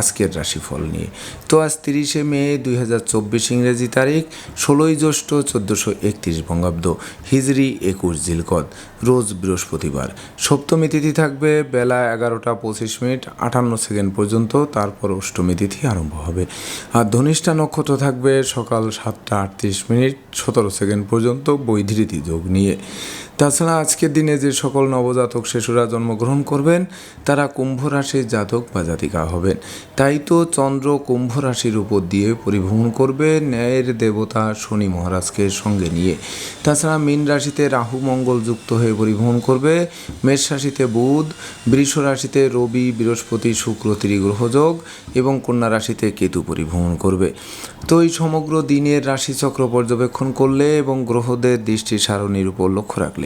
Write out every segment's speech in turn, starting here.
আজকের রাশিফল নিয়ে। তো আজ তিরিশে মে দুই হাজার চব্বিশ ইংরেজি তারিখ, ষোলোই জ্যৈষ্ঠ চোদ্দোশো একত্রিশ বঙ্গাব্দ, হিজরি একুশ জিলকদ রোজ বৃহস্পতিবার। সপ্তমী তিথি থাকবে, বেলা এগারোটা পঁচিশ মিনিট, আটান্ন সেকেন্ড পর্যন্ত, তারপর অষ্টমী তিথি আরম্ভ হবে। আর ধনিষ্ঠা নক্ষত্র থাকবে সকাল সাতটা আটত্রিশ মিনিট, সতেরো সেকেন্ড পর্যন্ত বৈধৃতি যোগ নিয়ে। তাছাড়া আজকের দিনে যে সকল নবজাতক শিশুরা জন্মগ্রহণ করবেন, তারা কুম্ভ রাশির জাতক বা জাতিকা হবেন। তাই তো চন্দ্র কুম্ভ রাশির উপর দিয়ে পরিভ্রমণ করবে ন্যায়ের দেবতা শনি মহারাজকে সঙ্গে নিয়ে। তাছাড়া মীন রাশিতে রাহু মঙ্গল যুক্ত হয়ে পরিভ্রমণ করবে। মেষ রাশিতে বুধ, বৃষ রাশিতে রবি, বৃহস্পতি, শুক্র ত্রিগ্রহযোগ এবং কন্যা রাশিতে কেতু পরিভ্রমণ করবে। তো এই সমগ্র দিনের রাশিচক্র পর্যবেক্ষণ করলে এবং গ্রহদের দৃষ্টি সারণীর উপর লক্ষ্য রাখলে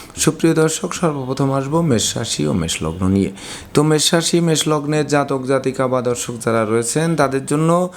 সুপ্রিয় দর্শক, সর্বপ্রথম আসব মেষ রাশি ও মেষ লগ্ন নিয়ে। তো মেষ রাশি, মেষ লগ্নের জাতক, জাতিকা বা দর্শক যারা রয়েছেন, তাদের জন্য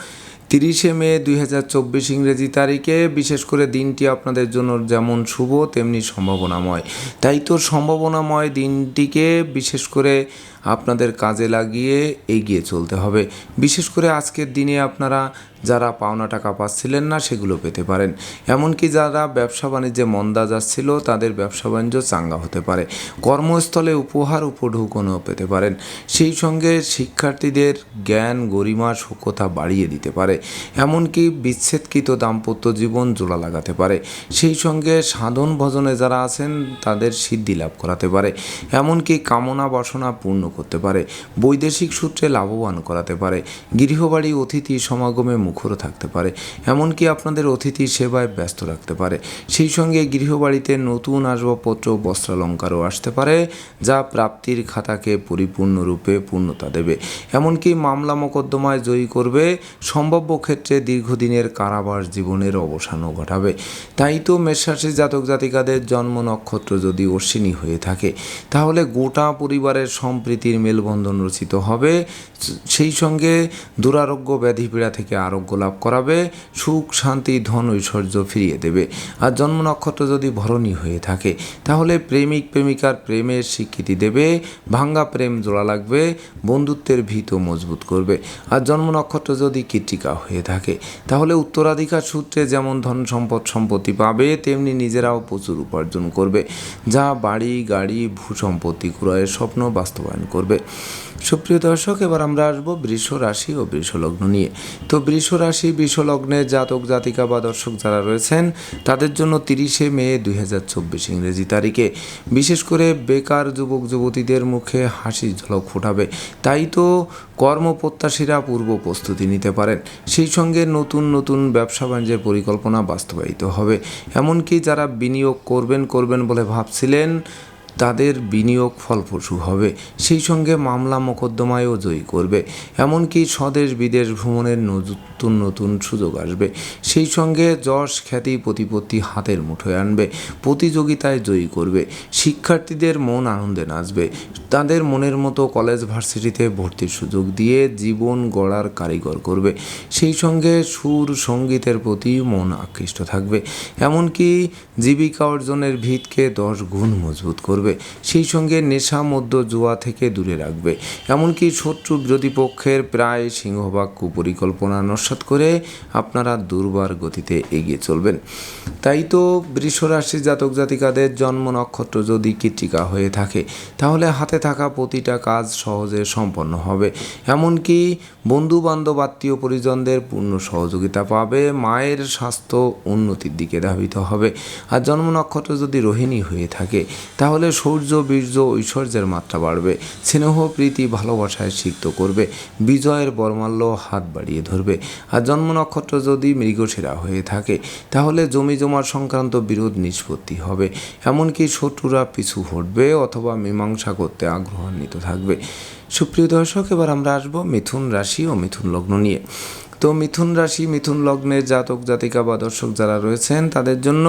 তিরিশে মে দুই হাজার চব্বিশ ইংরেজি তারিখে বিশেষ করে দিনটি আপনাদের জন্য যেমন শুভ, তেমনি সম্ভাবনাময়। তাই তো সম্ভাবনাময় দিনটিকে বিশেষ করে আপনাদের কাজে লাগিয়ে এগিয়ে চলতে হবে। বিশেষ করে আজকের দিনে আপনারা যারা পাওনা টাকা পাচ্ছিলেন না সেগুলো পেতে পারেন। এমনকি যারা ব্যবসা বাণিজ্যে মন্দা যাচ্ছিল, তাদের ব্যবসা বাণিজ্য চাঙ্গা হতে পারে। কর্মস্থলে উপহার উপঢৌকনও পেতে পারেন। সেই সঙ্গে শিক্ষার্থীদের জ্ঞান গরিমা সক্ষতা বাড়িয়ে দিতে পারে। এমনকি বিচ্ছেদকৃত দাম্পত্য জীবন জোড়া লাগাতে পারে। সেই সঙ্গে সাধন ভজনে যারা আছেন, তাদের সিদ্ধি লাভ করাতে পারে। এমনকি কামনা বাসনা পূর্ণ করতে পারে। বৈদেশিক সূত্রে লাভবান করাতে পারে। গৃহবাড়ি অতিথি সমাগমে মুখর থাকতে পারে, এমনকি আপনাদের অতিথি সেবায় ব্যস্ত রাখতে পারে। সেই সঙ্গে গৃহবাড়িতে নতুন আসবাবপত্র, বস্ত্রালঙ্কারও আসতে পারে, যা প্রাপ্তির খাতাকে পরিপূর্ণরূপে পূর্ণতা দেবে। এমনকি মামলা মোকদ্দমায় জয়ী করবে, সম্ভাব্য ক্ষেত্রে দীর্ঘদিনের কারাবাস জীবনের অবসানও ঘটাবে। তাই তো মেষরাশি জাতক জাতিকাদের জন্ম নক্ষত্র যদি অশ্বিনী হয়ে থাকে, তাহলে গোটা পরিবারের সম্প্রীতির মেলবন্ধন রচিত হবে। সেই সঙ্গে দুরারোগ্য ব্যাধি পীড়া থেকে আরোগ্য লাভ করাবে, সুখ, শান্তি, ধন, ঐশ্বর্য ফিরিয়ে দেবে। আর জন্ম নক্ষত্র যদি ভরণী হয়ে থাকে, তাহলে প্রেমিক প্রেমিকার প্রেমের স্বীকৃতি দেবে, ভাঙ্গা প্রেম জোড়া লাগবে, বন্ধুত্বের ভিত মজবুত করবে। আর জন্ম নক্ষত্র যদি কৃত্তিকা হয়ে থাকে, তাহলে উত্তরাধিকার সূত্রে যেমন ধন সম্পদ সম্পত্তি পাবে, তেমনি নিজেরাও প্রচুর উপার্জন করবে। যা বাড়ি, গাড়ি ভূ সম্পত্তি ক্রয়ের স্বপ্ন বাস্তবায়ন করবে। সুপ্রিয় দর্শক, এবার আমরা আসব বৃষ রাশি ও বৃষ লগ্ন নিয়ে। তো বৃষ রাশি, বৃষ লগ্নের জাতক, জাতিকা বা দর্শক যারা রয়েছেন, তাদের জন্য তিরিশে মে দুই হাজার চব্বিশ ইংরেজি তারিখে। বিশেষ করে বেকার যুবক, যুবতীদের মুখে হাসি ঝলক ফোটাবে। তাই তো কর্মপ্রত্যাশীরা পূর্ব প্রস্তুতি নিতে পারেন। সেই সঙ্গে নতুন নতুন ব্যবসা বাণিজ্যের পরিকল্পনা বাস্তবায়িত হবে। এমনকি যারা বিনিয়োগ করবেন করবেন বলে ভাবছিলেন তাদের বিনিয়োগ ফলপ্রসূ হবে। সেই সঙ্গে মামলা মোকদ্দমায়ও জয়ী করবে। এমনকি স্বদেশ বিদেশ ভ্রমণের নতুন নতুন সুযোগ আসবে। সেই সঙ্গে যশ খ্যাতি প্রতিপত্তি হাতের মুঠোয় আনবে। প্রতিযোগিতায় জয়ী করবে। শিক্ষার্থীদের মন আনন্দে নাচবে। তাদের মনের মতো কলেজ ভার্সিটিতে ভর্তির সুযোগ দিয়ে জীবন গড়ার কারিগর করবে। সেই সঙ্গে সুর সঙ্গীতের প্রতি মন আকৃষ্ট থাকবে। এমনকি জীবিকা অর্জনের ভিতকে দশ গুণ মজবুত করবে। করবে সেই সঙ্গে নেশা মধ্য জুয়া থেকে দূরে রাখবে। এমনকি শত্রু বিরোধী পক্ষের প্রায় সিংহভাগ কুপরিকল্পনা নস্বাত করে আপনারা দুর্বার গতিতে এগিয়ে চলবেন। তাই তো বৃষরাশি জাতক জাতিকাদের জন্ম নক্ষত্র যদি কৃত্রিকা হয়ে থাকে, তাহলে হাতে থাকা প্রতিটা কাজ সহজে সম্পন্ন হবে। এমনকি বন্ধু বান্ধব আত্মীয় পরিজনদের পূর্ণ সহযোগিতা পাবে, মায়ের স্বাস্থ্য উন্নতির দিকে ধাবিত হবে। আর জন্ম নক্ষত্র যদি রোহিণী হয়ে থাকে, তাহলে সৌর্য, বীর্য, ঐশ্বর্যের মাত্রা বাড়বে। স্নেহ, প্রীতি, ভালোবাসায় সিক্ত করবে। বিজয়ের বর্মাল্য হাত বাড়িয়ে ধরবে। আর জন্ম নক্ষত্র যদি মৃগশিরা হয়ে থাকে, তাহলে জমি জমার সংক্রান্ত বিরোধ নিষ্পত্তি হবে। এমনকি শত্রুরা পিছু হটবে অথবা মীমাংসা করতে আগ্রহান্বিত থাকবে। সুপ্রিয় দর্শক, এবার আমরা আসব মিথুন রাশি ও মিথুন লগ্ন নিয়ে। তো মিথুন রাশি, মিথুন লগ্নের জাতক জাতিকা বা দর্শক যারা রয়েছেন, তাদের জন্য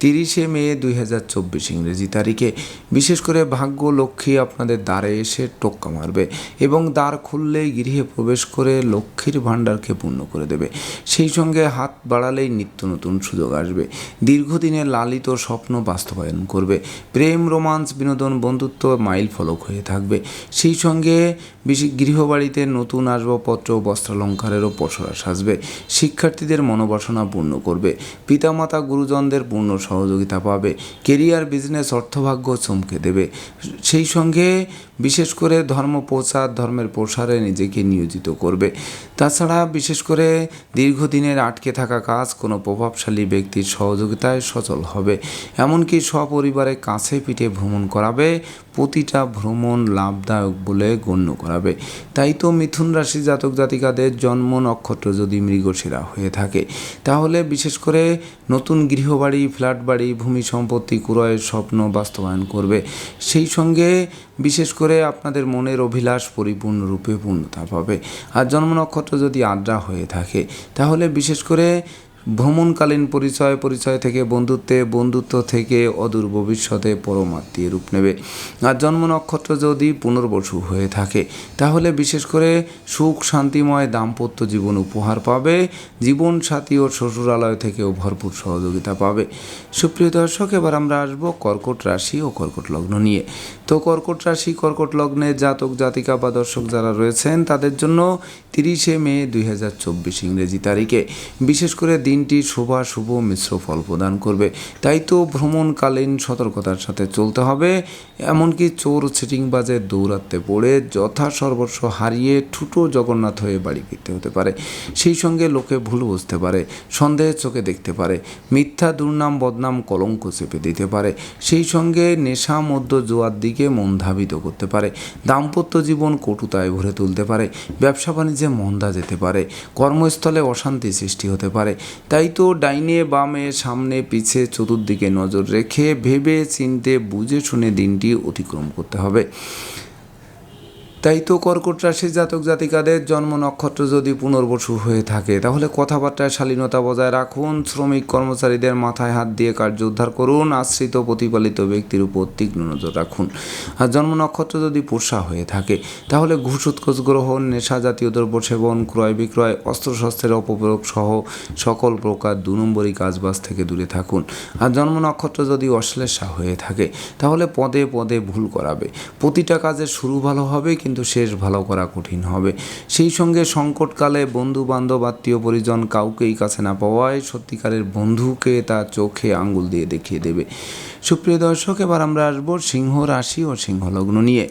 তিরিশে মে দুই হাজার চব্বিশ ইংরেজি তারিখে। বিশেষ করে ভাগ্য লক্ষ্মী আপনাদের দ্বারে এসে টোক্কা মারবে এবং দ্বার খুললেই গৃহে প্রবেশ করে লক্ষ্মীর ভাণ্ডারকে পূর্ণ করে দেবে। সেই সঙ্গে হাত বাড়ালেই নিত্য নতুন সুযোগ আসবে। দীর্ঘদিনে লালিত স্বপ্ন বাস্তবায়ন করবে। প্রেম, রোমান্স, বিনোদন, বন্ধুত্ব মাইল ফলক হয়ে থাকবে। সেই সঙ্গে বেশি গৃহবাড়িতে নতুন আসবাবপত্র বস্ত্রালঙ্কারেরও পসরা সাজবে। শিক্ষার্থীদের মনোবাসনা পূর্ণ করবে। পিতামাতা, গুরুজনদের পূর্ণ সহযোগিতা পাবে। কেরিয়ার, বিজনেস, অর্থভাগ্য চমকে দেবে। সেই সঙ্গে বিশেষ করে ধর্ম প্রচার, ধর্মের প্রসারে নিজেকে নিয়োজিত করবে। তাছাড়া বিশেষ করে দীর্ঘদিনের আটকে থাকা কাজ কোনো প্রভাবশালী ব্যক্তির সহযোগিতায় সচল হবে। এমনকি সপরিবারে কাছে পিঠে ভ্রমণ করাবে। প্রতিটা ভ্রমণ লাভদায়ক বলে গণ্য করাবে। তাই তো মিথুন রাশি জাতক জাতিকাদের জন্ম নক্ষত্র যদি মৃগশিরা হয়ে থাকে, তাহলে বিশেষ করে নতুন গৃহবাড়ি ফ্ল্যাট বাড়ি ভূমি সম্পত্তি ক্রয়ের স্বপ্ন বাস্তবায়ন করবে। সেই সঙ্গে বিশেষ করে আপনাদের মনের অভিলাষ পরিপূর্ণরূপে পূর্ণতা পাবে। আর জন্ম নক্ষত্র যদি আদ্রা হয়ে থাকে, তাহলে বিশেষ করে ভ্রমণকালীন পরিচয় পরিচয় থেকে বন্ধুত্বে, বন্ধুত্ব থেকে অদূর ভবিষ্যতে পরমাত্মীয় রূপ নেবে। আর জন্ম নক্ষত্র যদি পুনর্বসু হয়ে থাকে, তাহলে বিশেষ করে সুখ, শান্তিময়, দাম্পত্য জীবন উপহার পাবে। জীবন সাথী ও শ্বশুরালয় থেকেও ভরপুর সহযোগিতা পাবে। সুপ্রিয় দর্শক, এবার আমরা আসব কর্কট রাশি ও কর্কট লগ্ন নিয়ে। তো কর্কট রাশি, কর্কট লগ্নে জাতক, জাতিকা বা দর্শক যারা রয়েছেন, তাদের জন্য তিরিশে মে দুই হাজার চব্বিশ ইংরেজি তারিখে। বিশেষ করে দিনটি শোভা, শুভ, মিশ্র ফল প্রদান করবে। তাই তো ভ্রমণকালীন সতর্কতার সাথে চলতে হবে। এমনকি চোর সিটিংবাজের দৌরাত্মে পড়ে যথা সর্বস্ব হারিয়ে ঠুটো জগন্নাথ হয়ে বাড়ি ফিরতে হতে পারে। সেই সঙ্গে লোকে ভুল বুঝতে পারে সন্দেহের চোখে দেখতে পারে, মিথ্যা দুর্নাম, বদনাম, কলঙ্ক চেপে দিতে পারে। সেই সঙ্গে নেশা মধ্য জোয়ার দিকে মন ধাবিত করতে পারে। দাম্পত্য জীবন কটুতায় ভরে তুলতে পারে। ব্যবসা বাণিজ্যে মন্দা যেতে পারে। কর্মস্থলে অশান্তি সৃষ্টি হতে পারে। তাই তো ডাইনে বামে সামনে পিছে চতুর্দিকে নজর রেখে ভেবে চিনতে বুঝে শুনে দিনটি অতিক্রম করতে হবে। তাই তো কর্কট রাশির জাতক জাতিকাদের জন্ম নক্ষত্র যদি পুনর্বসু হয়ে থাকে, তাহলে কথাবার্তায় শালীনতা বজায় রাখুন, শ্রমিক কর্মচারীদের মাথায় হাত দিয়ে কার্য উদ্ধার করুন, আশ্রিত প্রতিপালিত ব্যক্তির উপর তীক্ষ্ণ নজর রাখুন। আর জন্ম নক্ষত্র যদি পোষা হয়ে থাকে, তাহলে ঘুষ, উৎকোচ, গ্রহণ, নেশা জাতীয় দ্রব্য সেবন, ক্রয় বিক্রয়, অস্ত্রশস্ত্রের অপপ্রয়োগ সহ সকল প্রকার দু নম্বরই কাজবাজ থেকে দূরে থাকুন। আর জন্ম নক্ষত্র যদি অশ্লেষা হয়ে থাকে, তাহলে পদে পদে ভুল করাবে। প্রতিটা কাজের শুরু ভালো হবে কিন্তু শেষ ভালো করা কঠিন হবে। সেই সঙ্গে সংকটকালে বন্ধু বান্ধব আত্মীয় পরিজন কাউকেই কাছে না পাওয়ায় সত্যিকারের বন্ধুকে তা চোখে আঙ্গুল দিয়ে দেখিয়ে দেবে। সুপ্রিয় দর্শক, এবার আমরা আসব সিংহ রাশি ও সিংহলগ্ন নিয়ে।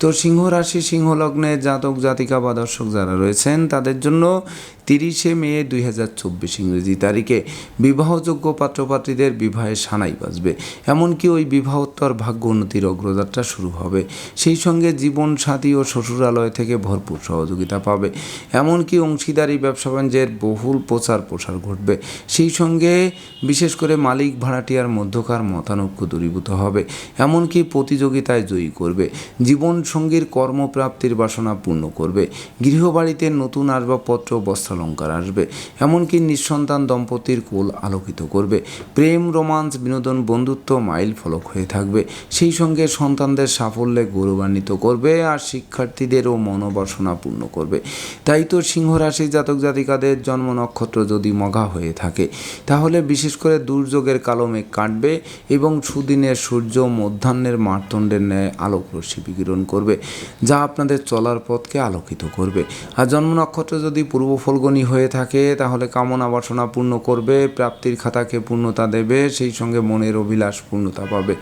তো সিংহ রাশি সিংহ লগ্নে জাতক, জাতিকা বা দর্শক যারা রয়েছেন, তাদের জন্য তিরিশে মে দুই হাজার চব্বিশ ইংরেজি তারিখে বিবাহযোগ্য পাত্রপাত্রীদের বিবাহে সানাই বাজবে। এমনকি ওই বিবাহোত্তর ভাগ্য উন্নতির অগ্রযাত্রা শুরু হবে। সেই সঙ্গে জীবন সাথী ও শ্বশুরালয় থেকে ভরপুর সহযোগিতা পাবে। এমনকি অংশীদারি, ব্যবসা বাণিজ্যের বহুল প্রচার প্রসার ঘটবে। সেই সঙ্গে বিশেষ করে মালিক ভাড়াটিয়ার মধ্যকার মতানৈক্য দূরীভূত হবে। এমনকি প্রতিযোগিতায় জয়ী করবে। জীবন সঙ্গীর কর্মপ্রাপ্তির বাসনা পূর্ণ করবে। গৃহবাড়িতে নতুন আসবাবপত্র, বস্ত্রালঙ্কার আসবে। এমনকি নিঃসন্তান দম্পতির কোল আলোকিত করবে। প্রেম রোমান্স বিনোদন, বন্ধুত্ব মাইল ফলক হয়ে থাকবে। সেই সঙ্গে সন্তানদের সাফল্যে গৌরবান্বিত করবে আর শিক্ষার্থীদেরও মনোবাসনা পূর্ণ করবে। তাই তো সিংহ রাশি জাতক জাতিকাদের জন্ম নক্ষত্র যদি মঘা হয়ে থাকে, তাহলে বিশেষ করে দুর্যোগের কালো মেঘ কাটবে এবং সুদিনের সূর্য মধ্যাহ্নের মারতণ্ডের ন্যায় আলোক রশ্মি বিকিরণ করবে, যা আপনাদের চলার পথকে আলোকিত করবে। আর জন্ম নক্ষত্র যদি পূর্ব ফলগণী হয়ে থাকে, তাহলে কামনা বাসনা পূর্ণ করবে, প্রাপ্তির খাতাকে পূর্ণতা দেবে, সেই সঙ্গে মনের অভিলাষ পূর্ণতা পাবে।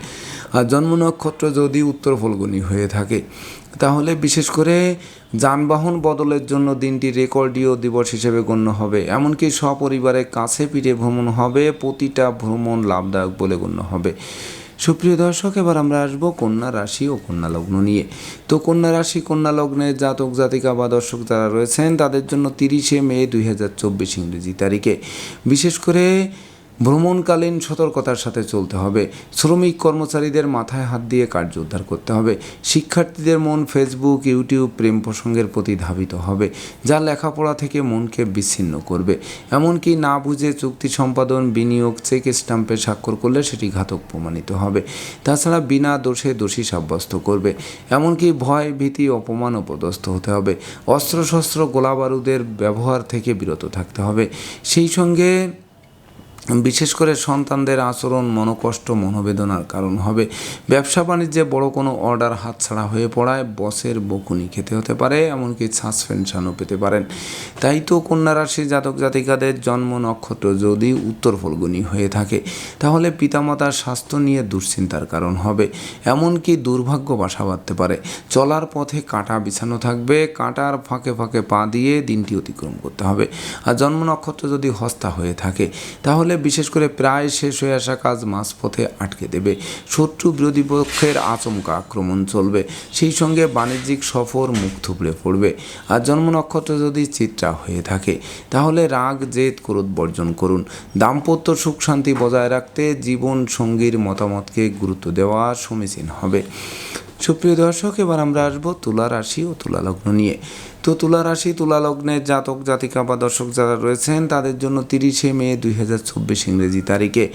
আর জন্ম নক্ষত্র যদি উত্তর ফলগণী হয়ে থাকে, তাহলে বিশেষ করে যানবাহন বদলের জন্য দিনটি রেকর্ডীয় দিবস হিসেবে গণ্য হবে। এমনকি সপরিবারে কাছে পিঠে ভ্রমণ হবে, প্রতিটা ভ্রমণ লাভদায়ক বলে গণ্য হবে। সুপ্রিয় দর্শক, এবার আমরা আসব কন্যা রাশি ও কন্যা লগ্ন নিয়ে। তো কন্যা রাশি, কন্যা লগ্নের জাতক, জাতিকা বা দর্শক যারা রয়েছেন, তাদের জন্য তিরিশে মে দুই হাজার চব্বিশ ইংরেজি তারিখে। বিশেষ করে ভ্রমণকালীন সতর্কতার সাথে চলতে হবে। শ্রমিক কর্মচারীদের মাথায় হাত দিয়ে কার্য উদ্ধার করতে হবে। শিক্ষার্থীদের মন ফেসবুক ইউটিউব প্রেম প্রসঙ্গের প্রতি ধাবিত হবে, যা লেখাপড়া থেকে মনকে বিচ্ছিন্ন করবে। এমনকি না বুঝে চুক্তি সম্পাদন, বিনিয়োগ, চেক স্টাম্পে স্বাক্ষর করলে সেটি ঘাতক প্রমাণিত হবে। তাছাড়া বিনা দোষে দোষী সাব্যস্ত করবে। এমনকি ভয়, ভীতি, অপমান পদস্থ হতে হবে। অস্ত্রশস্ত্র গোলাবারুদের ব্যবহার থেকে বিরত থাকতে হবে। সেই সঙ্গে বিশেষ করে সন্তানদের আচরণ, মনোকষ্ট, মনোবেদনার কারণ হবে। ব্যবসা বাণিজ্যে বড় কোনো অর্ডার হাতছাড়া হয়ে পড়ায় বসের বকুনি খেতে হতে পারে, এমনকি সাসপেনশনও পেতে পারেন। তাই তো কন্যা রাশির জাতক জাতিকাদের জন্ম নক্ষত্র যদি উত্তর ফলগুনি হয়ে থাকে, তাহলে পিতামাতার স্বাস্থ্য নিয়ে দুশ্চিন্তার কারণ হবে। এমনকি দুর্ভাগ্য বাসা বাঁধতে পারে। চলার পথে কাঁটা বিছানো থাকবে, কাঁটার ফাঁকে ফাঁকে পা দিয়ে দিনটি অতিক্রম করতে হবে। আর জন্ম নক্ষত্র যদি হস্তা হয়ে থাকে, তাহলে বিশেষ করে প্রায় শেষ হয়ে আসা কাজ মাঝপথে আটকে দেবে। শত্রু বিরোধী পক্ষের আচমকা আক্রমণ চলবে। সেই সঙ্গে বাণিজ্যিক সফর মুখ থুবড়ে পড়বে। আর জন্ম নক্ষত্র যদি চিত্রা হয়ে থাকে। তাহলে রাগ, জেদ, ক্রোধ বর্জন করুন। দাম্পত্য সুখ, শান্তি বজায় রাখতে জীবন সঙ্গীর মতামতকে গুরুত্ব দেওয়া সমীচীন হবে। সুপ্রিয় দর্শক, এবার আমরা আসব তুলা রাশি ও তুলা লগ্ন নিয়ে। তো তুলা রাশি, তুলা লগ্নের জাতক, জাতিকা বা দর্শক যারা রয়েছেন, তাদের জন্য তিরিশে মে দুই হাজার চব্বিশ ইংরেজি তারিখে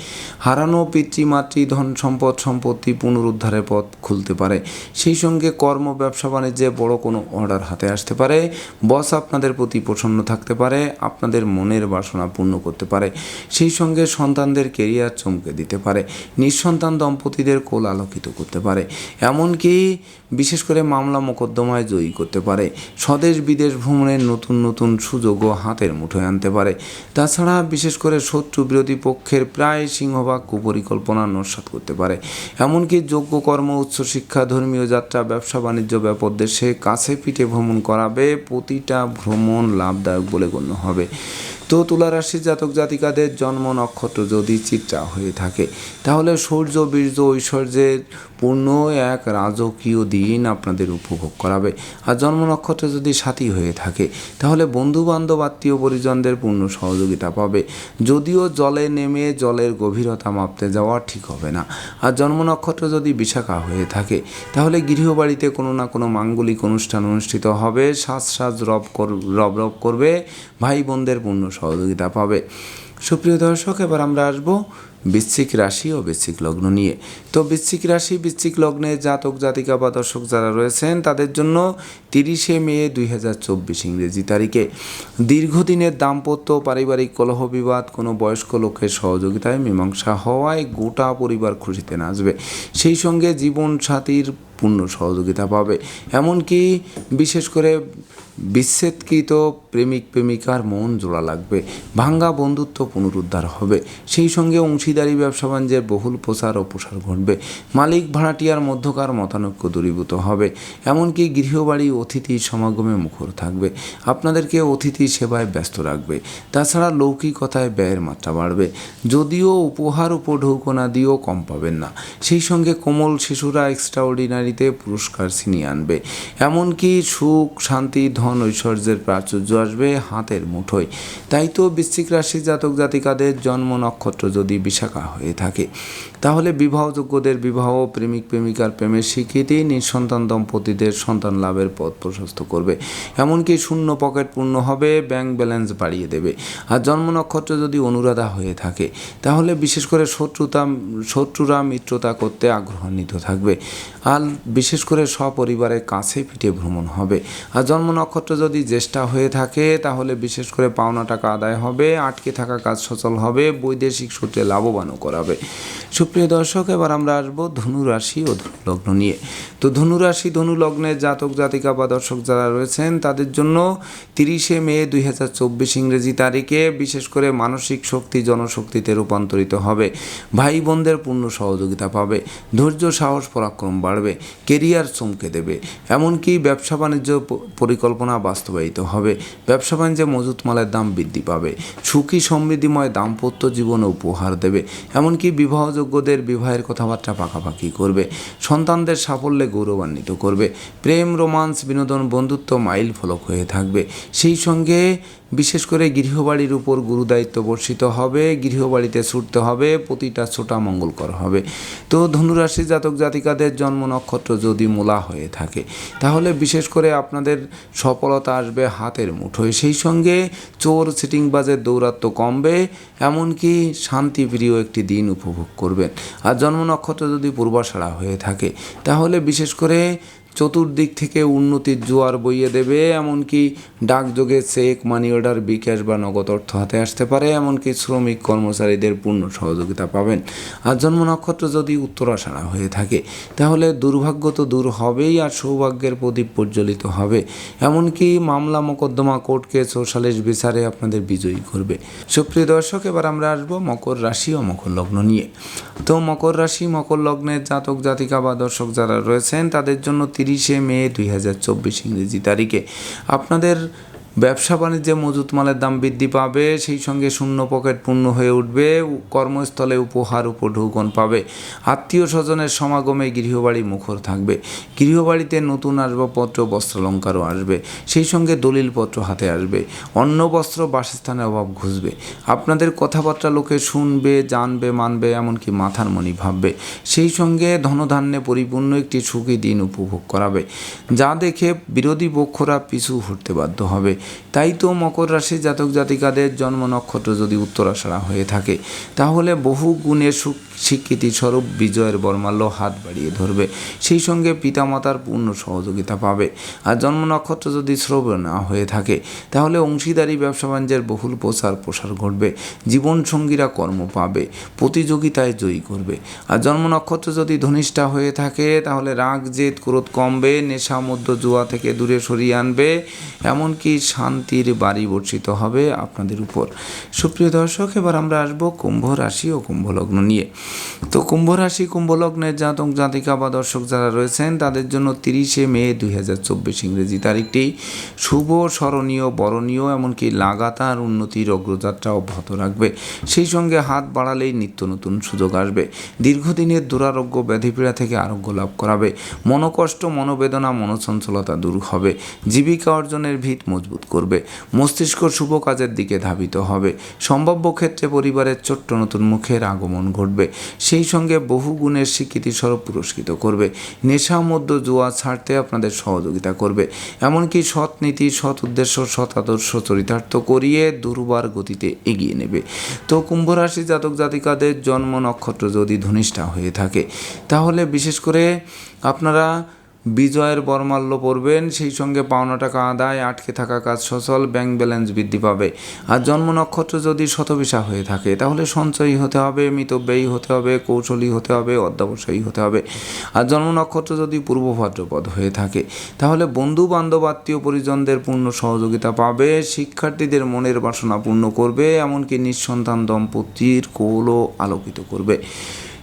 হারানো পিতৃমাতৃ ধন সম্পদ সম্পত্তি পুনরুদ্ধারের পথ খুলতে পারে। সেই সঙ্গে কর্ম, ব্যবসা, বাণিজ্যে বড় কোনো অর্ডার হাতে আসতে পারে। বস আপনাদের প্রতি প্রসন্ন থাকতে পারে, আপনাদের মনের বাসনা পূর্ণ করতে পারে। সেই সঙ্গে সন্তানদের কেরিয়ার চমকে দিতে পারে। নিঃসন্তান দম্পতিদের কোল আলোকিত করতে পারে। এমনকি বিশেষ করে মামলা মোকদ্দমায় জয়ী করতে পারে। স্বদেশ বিদেশ ভ্রমণের নতুন নতুন সুযোগও হাতের মুঠোয় আনতে পারে। তাছাড়া বিশেষ করে শত্রু বিরোধী পক্ষের প্রায় সিংহভাগ কুপরিকল্পনা নস্বাত করতে পারে। এমনকি যোগ্য কর্ম উচ্চশিক্ষা ধর্মীয় যাত্রা, ব্যবসা, বাণিজ্য ব্যাপক দেশে কাছে পিঠে ভ্রমণ করাবে, প্রতিটা ভ্রমণ লাভদায়ক বলে গণ্য হবে। তো তুলা রাশির জাতক জাতিকাদের জন্ম নক্ষত্র যদি চিত্রা হয়ে থাকে, তাহলে সূর্য, বীর্য, ঐশ্বর্যের পূর্ণ এক রাজকীয় দিন আপনাদের উপভোগ করাবে। আর জন্ম নক্ষত্র যদি সাথী হয়ে থাকে, তাহলে বন্ধু বান্ধব আত্মীয় পরিজনদের পূর্ণ সহযোগিতা পাবে। যদিও জলে নেমে জলের গভীরতা মাপতে যাওয়া ঠিক হবে না। আর জন্ম নক্ষত্র যদি বিশাখা হয়ে থাকে, তাহলে গৃহবাড়িতে কোনো না কোনো মাঙ্গলিক অনুষ্ঠান অনুষ্ঠিত হবে। সাজ সাজ রব কর, রব রব করবে। ভাই বোনদের পূর্ণ সহযোগিতা পাবে। সুপ্রিয় দর্শক, এবার আমরা আসব বৃশ্চিক রাশি ও বৃশ্চিক লগ্ন নিয়ে। তো বৃশ্চিক রাশি, বৃশ্চিক লগ্নে জাতক, জাতিকা বা দর্শক যারা রয়েছেন, তাদের জন্য তিরিশে মে দুই হাজার চব্বিশ ইংরেজি তারিখে। দীর্ঘদিনের দাম্পত্য পারিবারিক কলহ বিবাদ, কোনো বয়স্ক লোকের সহযোগিতায় মীমাংসা হওয়ায় গোটা পরিবার খুশিতে নাচবে। সেই সঙ্গে জীবন সাথীর পূর্ণ সহযোগিতা পাবে। এমনকি বিশেষ করে বিচ্ছেদকৃত প্রেমিক প্রেমিকার মন জোড়া লাগবে, ভাঙ্গা বন্ধুত্ব পুনরুদ্ধার হবে। সেই সঙ্গে অংশীদারি, ব্যবসা বাণিজ্যের বহুল প্রচার ও প্রসার ঘটবে। মালিক ভাড়াটিয়ার মধ্যকার মতানৈক্য দূরীভূত হবে। এমনকি গৃহবাড়ি অতিথি সমাগমে মুখর থাকবে। আপনাদেরকে অতিথি সেবায় ব্যস্ত রাখবে। তাছাড়া লৌকিকতায় ব্যয়ের মাত্রা বাড়বে। যদিও উপহার উপঢৌকনা দিয়েও কম পাবেন না। সেই সঙ্গে কোমল শিশুরা এক্সট্রাঅর্ডিনারিতে পুরস্কার ছিনিয়ে আনবে। এমনকি সুখ, শান্তি ধন ঐশ্বর্যের প্রাচুর্য আসবে হাতের মুঠোয়। তাই তো বৃশ্চিক রাশি জাতক জাতিকাদের জন্ম নক্ষত্র যদি বিশাখা হয়ে থাকে। তাহলে বিবাহযোগ্যদের বিবাহ, প্রেমিক, প্রেমিকার প্রেমের স্বীকৃতি নিঃসন্তান দম্পতিদের সন্তান লাভের পথ প্রশস্ত করবে। এমনকি শূন্য পকেট পূর্ণ হবে, ব্যাংক ব্যালেন্স বাড়িয়ে দেবে। আর জন্ম নক্ষত্র যদি অনুরাধা হয়ে থাকে, তাহলে বিশেষ করে শত্রুতা, শত্রুরা মিত্রতা করতে আগ্রহান্বিত থাকবে। আর বিশেষ করে সপরিবারের কাছে পিঠে ভ্রমণ হবে। আর জন্ম নক্ষত্র যদি জ্যেষ্ঠা হয়ে থাকে, তাহলে বিশেষ করে পাওনা টাকা আদায় হবে, আটকে থাকা কাজ সচল হবে, বৈদেশিক সূত্রে লাভবানও করাবে। সুপ্রিয় দর্শক, এবার আমরা আসব ধনু রাশি ও ধনু লগ্ন নিয়ে। তো ধনু রাশি, ধনু লগ্নের জাতক, জাতিকা বা দর্শক যারা রয়েছেন, তাদের জন্য তিরিশে মে দুই হাজার চব্বিশ ইংরেজি তারিখে বিশেষ করে মানসিক শক্তি, জনশক্তিতে রূপান্তরিত হবে। ভাই বোনদের পূর্ণ সহযোগিতা পাবে, ধৈর্য, সাহস, পরাক্রম বাড়বে, কেরিয়ার চমকে দেবে। এমনকি ব্যবসা বাণিজ্য পরিকল্পনা বাস্তবায়িত হবে। ব্যবসা বাণিজ্যে মজুত মালের দাম বৃদ্ধি পাবে। সুখী সমৃদ্ধিময় দাম্পত্য জীবনে উপহার দেবে। এমনকি বিবাহযোগ্যদের বিবাহের কথাবার্তা পাকাপাকি করবে, সন্তানদের সাফল্যে গৌরবান্বিত করবে, প্রেম, রোমান্স, বিনোদন, বন্ধুত্ব মাইল ফলক হয়ে থাকবে। সেই সঙ্গে বিশেষ করে গৃহবাড়ির উপর গুরুদায়িত্ব বর্ষিত হবে, গৃহবাড়িতে ছুটতে হবে, প্রতিটা ছোটা মঙ্গলকর হবে। তো ধনুরাশি জাতক জাতিকাদের জন্ম নক্ষত্র যদি মূলা হয়ে থাকে, তাহলে বিশেষ করে আপনাদের সফলতা আসবে হাতের মুঠোয়। সেই সঙ্গে চোর সিটিংবাজের দৌরাত্ম্য কমবে, এমনকি শান্তিপ্রিয় একটি দিন উপভোগ করবেন। আর জন্ম নক্ষত্র যদি পূর্বাষাড়া হয়ে থাকে, তাহলে বিশেষ করে চতুর্দিক থেকে উন্নতির জোয়ার বইয়ে দেবে, এমনকি ডাকযোগে চেক মানি অর্ডার, বিকাশ বা নগদ অর্থ হাতে আসতে পারে, এমনকি শ্রমিক কর্মচারীদের পূর্ণ সহযোগিতা পাবেন। আর জন্ম নক্ষত্র যদি উত্তরাষাড়া হয়ে থাকে, তাহলে দুর্ভাগ্য তো দূর হবেই আর সৌভাগ্যের প্রদীপ প্রজ্বলিত হবে। এমনকি মামলা মোকদ্দমা কোর্ট কেস ও সালিশ বিচারে আপনাদের বিজয়ী করবে। সুপ্রিয় দর্শক, এবার আমরা আসব মকর রাশি ও মকর লগ্ন নিয়ে। তো মকর রাশি, মকর লগ্নের জাতক জাতিকা বা দর্শক যারা রয়েছেন, তাদের জন্য তিরিশে মে দুই হাজার চব্বিশ ইংরেজি তারিখে। আপনাদের ব্যবসা বাণিজ্যে মজুত মালের দাম বৃদ্ধি পাবে, সেই সঙ্গে শূন্য পকেট পূর্ণ হয়ে উঠবে কর্মস্থলে উপহার উপঢৌকন পাবে। আত্মীয় স্বজনের সমাগমে গৃহবাড়ি মুখর থাকবে। গৃহবাড়িতে নতুন আসবাবপত্র, বস্ত্রালঙ্কারও আসবে। সেই সঙ্গে দলিলপত্র হাতে আসবে। অন্ন, বস্ত্র বাসস্থানের অভাব ঘুষবে। আপনাদের কথাবার্তা লোকে শুনবে, জানবে, মানবে, এমনকি মাথার মনি ভাববে। সেই সঙ্গে ধনধান্যে পরিপূর্ণ একটি সুখী দিন উপভোগ করাবে। যা দেখে বিরোধী পক্ষরা পিছু হটতে বাধ্য হবে। তাই তো মকর রাশি জাতক জাতিকাদের জন্ম নক্ষত্র যদি উত্তরাষাড়া হয়ে থাকে, তাহলে বহু সুখ স্বীকৃতি স্বরূপ বিজয়ের বর্মাল্য হাত বাড়িয়ে ধরবে। সেই সঙ্গে পিতামাতার পূর্ণ সহযোগিতা পাবে। আর জন্ম নক্ষত্র যদি শ্রবণ না হয়ে থাকে, তাহলে অংশীদারি ব্যবসা বাণিজ্যের বহুল প্রচার প্রসার ঘটবে। জীবনসঙ্গীরা কর্ম পাবে, প্রতিযোগিতায় জয়ী করবে। আর জন্ম নক্ষত্র যদি ধনিষ্ঠা হয়ে থাকে, তাহলে রাগ, জেদ, ক্রোধ কমবে, নেশা, মধ্য জুয়া থেকে দূরে সরিয়ে আনবে। এমনকি শান্তির বাড়ি বর্ষিত হবে আপনাদের উপর। সুপ্রিয় দর্শক, এবার আমরা আসব কুম্ভ রাশি ও কুম্ভ লগ্ন নিয়ে। তো কুম্ভ রাশি কুম্ভ লগ্নের জাতক, জাতিকা বা দর্শক যারা রয়েছেন, তাদের জন্য তিরিশে মে দুই হাজার চব্বিশ ইংরেজি তারিখটি। শুভ, স্মরণীয়, বরণীয়, এমনকি লাগাতার উন্নতির অগ্রযাত্রা অব্যাহত রাখবে। সেই সঙ্গে হাত বাড়ালেই নিত্য নতুন সুযোগ আসবে। দীর্ঘদিনের দুরারোগ্য ব্যাধিপীড়া থেকে আরোগ্য লাভ করাবে। মনোকষ্ট, মনোবেদনা, মনোচঞ্চলতা দূর হবে। জীবিকা অর্জনের ভিত মজবুত করবে। মস্তিষ্ক শুভ কাজের দিকে ধাবিত হবে। সম্ভাব্য ক্ষেত্রে পরিবারের ছোট্ট নতুন মুখের আগমন ঘটবে। সেই সঙ্গে বহু গুণের স্বীকৃতি স্বরূপ পুরস্কৃত করবে। নেশা মধ্য জুয়া ছাড়তে আপনাদের সহযোগিতা করবে। এমনকি সৎ নীতি, সৎ উদ্দেশ্য, সৎ আদর্শ চরিতার্থ করিয়ে দুর্বার গতিতে এগিয়ে নেবে। তো কুম্ভ রাশি জাতক জাতিকাদের জন্ম নক্ষত্র যদি ধনিষ্ঠা হয়ে থাকে, তাহলে বিশেষ করে আপনারা বিজয়ের বর্মাল্য পড়বেন, সেই সঙ্গে পাওনা টাকা আদায়, আটকে থাকা কাজ সচল, ব্যাংক ব্যালেন্স বৃদ্ধি পাবে। আর জন্ম নক্ষত্র যদি শতবিশা হয়ে থাকে, তাহলে সঞ্চয়ী হতে হবে, মিতব্যয়ী হতে হবে, কৌশলী হতে হবে, অধ্যাবসায়ী হতে হবে। আর জন্ম নক্ষত্র যদি পূর্ব ভাদ্রপদ হয়ে থাকে, তাহলে বন্ধু বান্ধব আত্মীয় পরিজনদের পূর্ণ সহযোগিতা পাবে, শিক্ষার্থীদের মনের বাসনা পূর্ণ করবে, এমনকি নিঃসন্তান দম্পতির কৌলও আলোকিত করবে।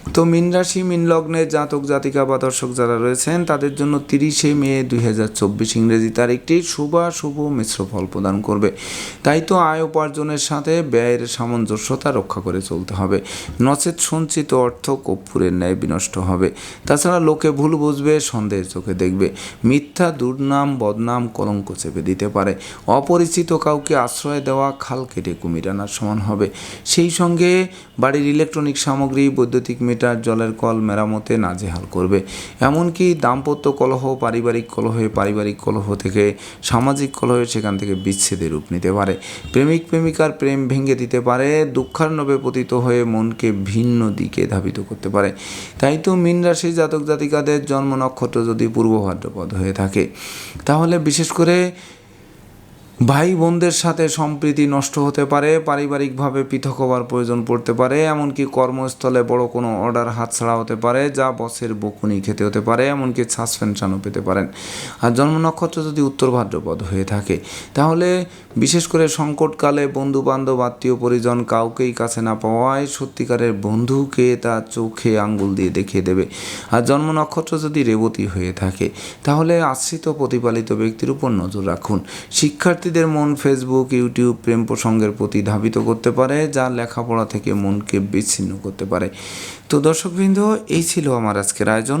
তো মিন রাশি, মিন লগ্নের জাতক, জাতিকা বা দর্শক যারা রয়েছেন, তাদের জন্য তিরিশে মে দুই হাজার চব্বিশ ইংরেজি তারিখটি শুভ শুভ মিশ্র ফল প্রদান করবে। তাই তো আয় উপার্জনের সাথে ব্যয়ের সামঞ্জস্যতা রক্ষা করে চলতে হবে। নচেত সঞ্চিত অর্থ কর্পূরের ন্যায় বিনষ্ট হবে। তাছাড়া লোকে ভুল বুঝবে, সন্দেহের চোখে দেখবে। মিথ্যা, দুর্নাম, বদনাম, কলঙ্ক চেপে দিতে পারে। অপরিচিত কাউকে আশ্রয় দেওয়া, খাল কেটে কুমির আনার সমান হবে। সেই সঙ্গে বাড়ির ইলেকট্রনিক সামগ্রী, বৈদ্যুতিক মিটার জলের কল মেরামতে নাজেহাল করবে। এমনকি দাম্পত্য কলহ, পারিবারিক কলহে পারিবারিক কলহ থেকে সামাজিক কলহে সেখান থেকে বিচ্ছেদে রূপ নিতে পারে। প্রেমিক, প্রেমিকার প্রেম ভেঙে দিতে পারে দুঃখার্ণবে পতিত হয়ে মনকে ভিন্ন দিকে ধাবিত করতে পারে। তাই তো মীন রাশি জাতক জাতিকাদের জন্ম নক্ষত্র যদি পূর্ব ভাদ্রপদ হয়ে থাকে, তাহলে বিশেষ করে ভাই বোনদের সাথে সম্প্রীতি নষ্ট হতে পারে, পারিবারিকভাবে পৃথক হওয়ার প্রয়োজন পড়তে পারে, এমনকি কর্মস্থলে বড় কোনো অর্ডার হাতছাড়া হতে পারে, যা বসের বকুনি খেতে হতে পারে, এমনকি সাসপেনশনও পেতে পারেন। আর জন্ম নক্ষত্র যদি উত্তর ভাদ্রপদ হয়ে থাকে, তাহলে বিশেষ করে সংকটকালে বন্ধু বান্ধব আত্মীয় পরিজন কাউকেই কাছে না পাওয়ায় সত্যিকারের বন্ধুকে তার চোখে আঙ্গুল দিয়ে দেখিয়ে দেবে। আর জন্ম নক্ষত্র যদি রেবতী হয়ে থাকে, তাহলে আশ্রিত প্রতিপালিত ব্যক্তির উপর নজর রাখুন। শিক্ষার্থীদের মন ফেসবুক ইউটিউব প্রেম প্রসঙ্গের প্রতি ধাবিত করতে পারে, যা লেখাপড়া থেকে মনকে বিচ্ছিন্ন করতে পারে। তো দর্শকবৃন্দ, এই ছিল আমার আজকের আয়োজন।